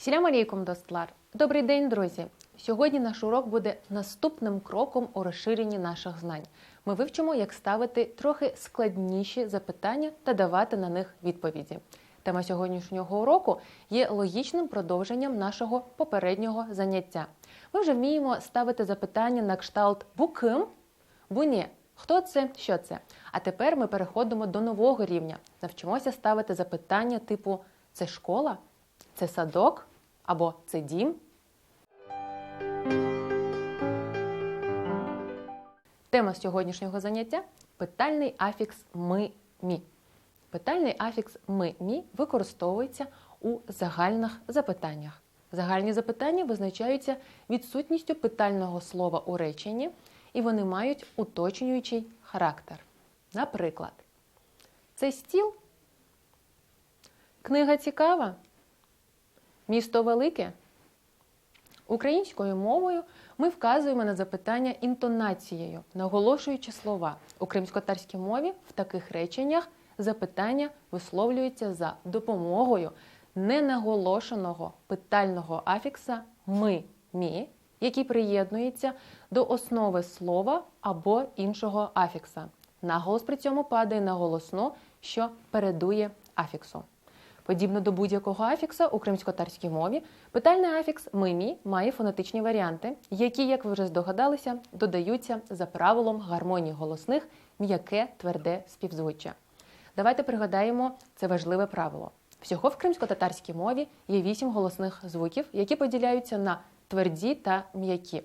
Сілям алейкум, достлар! Добрий день, друзі! Сьогодні наш урок буде наступним кроком у розширенні наших знань. Ми вивчимо, як ставити трохи складніші запитання та давати на них відповіді. Тема сьогоднішнього уроку є логічним продовженням нашого попереднього заняття. Ми вже вміємо ставити запитання на кшталт буким, буні. Хто це, що це? А тепер ми переходимо до нового рівня. Навчимося ставити запитання типу це школа, це садок або це дім. Тема сьогоднішнього заняття питальний афікс ми мі. Питальний афікс ми мі використовується у загальних запитаннях. Загальні запитання визначаються відсутністю питального слова у реченні, і вони мають уточнюючий характер. Наприклад, це стіл, книга цікава, місто велике. Українською мовою ми вказуємо на запитання інтонацією, наголошуючи слова. У кримськотарській мові в таких реченнях запитання висловлюються за допомогою ненаголошеного питального афікса ми мі, який приєднується до основи слова або іншого афікса. Наголос при цьому падає на голосну, що передує афіксу. Подібно до будь-якого афікса у кримськотарській мові, питальний афікс мимі має фонетичні варіанти, які, як ви вже здогадалися, додаються за правилом гармонії голосних м'яке тверде співзвуччя. Давайте пригадаємо це важливе правило. Всього в кримсько-татарській мові є вісім голосних звуків, які поділяються на тверді та м'які.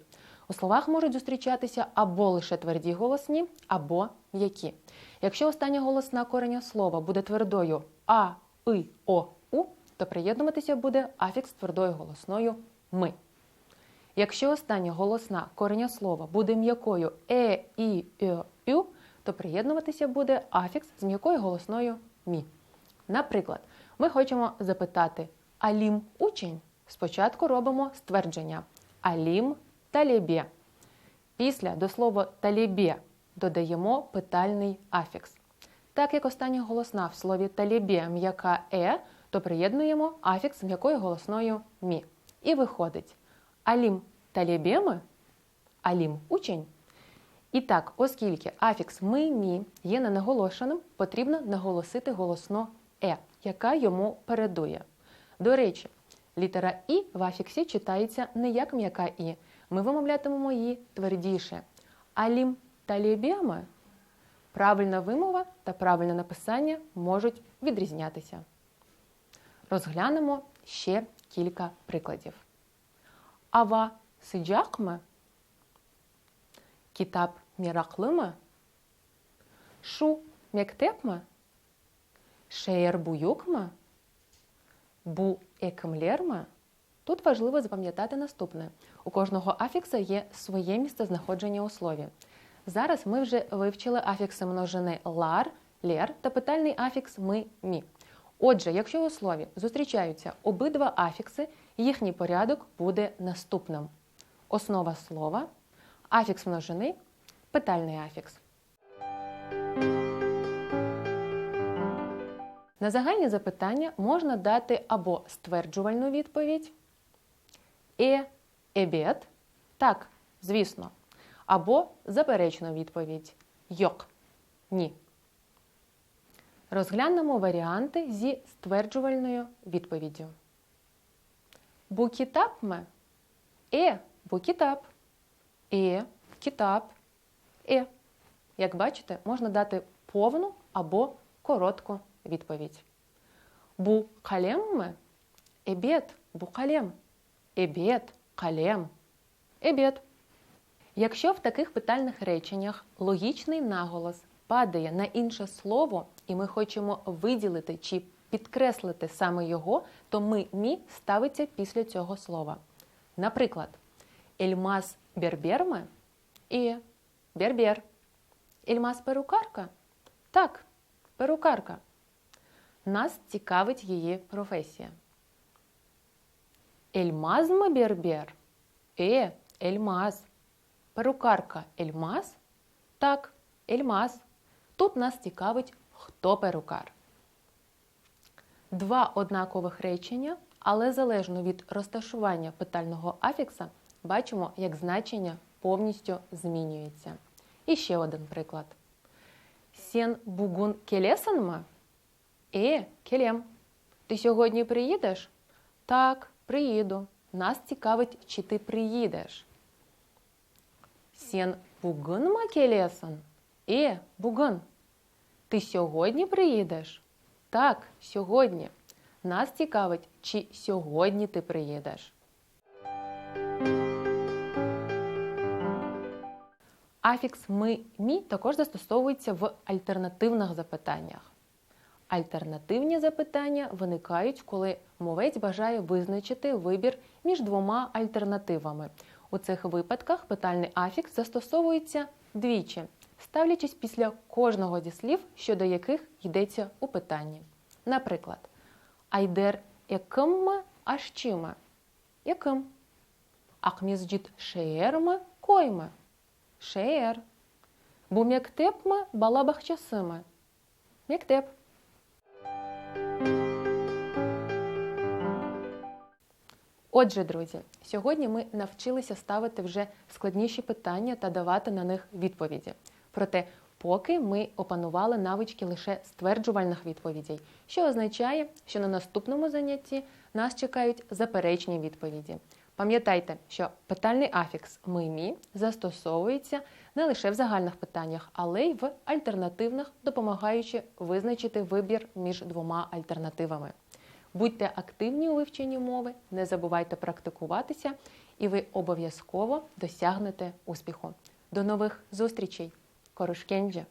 У словах можуть зустрічатися або лише тверді голосні, або м'які. Якщо остання голосна кореня слова буде твердою а, и, о, у, то приєднуватися буде афікс твердою голосною ми. Якщо остання голосна кореня слова буде м'якою е, і, е, ю, то приєднуватися буде афікс з м'якою голосною мі. Наприклад, ми хочемо запитати Алім учень. Спочатку робимо ствердження Алім талібє. Після до слова талібє додаємо питальний афікс. Так як остання голосна в слові талібє м'яка е, то приєднуємо афікс м'якою голосною мі. І виходить Алім талібєми, алім учень. І так, оскільки афікс ми мі є ненаголошеним, потрібно наголосити голосно е, яка йому передує. До речі, літера І в афіксі читається не як м'яка І. Ми вимовлятимемо її твердіше. Алім талібєми правильна вимова та правильне написання можуть відрізнятися. Розглянемо ще кілька прикладів. Ава сиджакме, кітап міраклиме, шу мектепме, шеєр буюкме, бу екемлерме. Тут важливо запам'ятати наступне: у кожного афікса є своє місце знаходження у слові. Зараз ми вже вивчили афікси множини лар, лєр та питальний афікс ми мі. Отже, якщо у слові зустрічаються обидва афікси, їхній порядок буде наступним: основа слова, афікс множини, питальний афікс. На загальні запитання можна дати або стверджувальну відповідь е, ебет, так, звісно, або заперечну відповідь йок, ні. Розглянемо варіанти зі стверджувальною відповіддю. Букітапме е букітап, е кітап, е. Як бачите, можна дати повну або коротку відповідь. Бу калемме ебет букалем. Ебет калем. Ебет. Якщо в таких питальних реченнях логічний наголос падає на інше слово, і ми хочемо виділити чи підкреслити саме його, то ми мі ставиться після цього слова. Наприклад, Ельмас берберме і бербер. Ельмас перукарка? Так, перукарка. Нас цікавить її професія. Ельмазме бербер? Е, Ельмаз. Перукарка Ельмаз? Так, Ельмаз. Тут нас цікавить, хто перукар. Два однакових речення, Але залежно від розташування питального афікса, бачимо, як значення повністю змінюється. І ще один приклад. Сен бугун келесен ма? Е, келем. Ти сьогодні приїдеш? Так, приїду. Нас цікавить, чи ти приїдеш. Сен бугун ма келесен? Е, бугун. Ти сьогодні приїдеш? Так, сьогодні. Нас цікавить, чи сьогодні ти приїдеш. Афікс ми мі також застосовується в альтернативних запитаннях. Альтернативні запитання виникають, коли мовець бажає визначити вибір між двома альтернативами. У цих випадках питальний афікс застосовується двічі, ставлячись після кожного зі слів, щодо яких йдеться у питанні. Наприклад, Айдер яким аж чиме? Яким? Акмізджіт шеєрме койме. Шеєр. Бу мектепме балабахчасиме. Мектеп. Отже, друзі, сьогодні ми навчилися ставити вже складніші питання та давати на них відповіді. Проте, поки ми опанували навички лише стверджувальних відповідей, що означає, що на наступному занятті нас чекають заперечні відповіді. Пам'ятайте, що питальний афікс ми-мі застосовується не лише в загальних питаннях, але й в альтернативних, допомагаючи визначити вибір між двома альтернативами. Будьте активні у вивченні мови, не забувайте практикуватися, і ви обов'язково досягнете успіху. До нових зустрічей! Корошкенджа!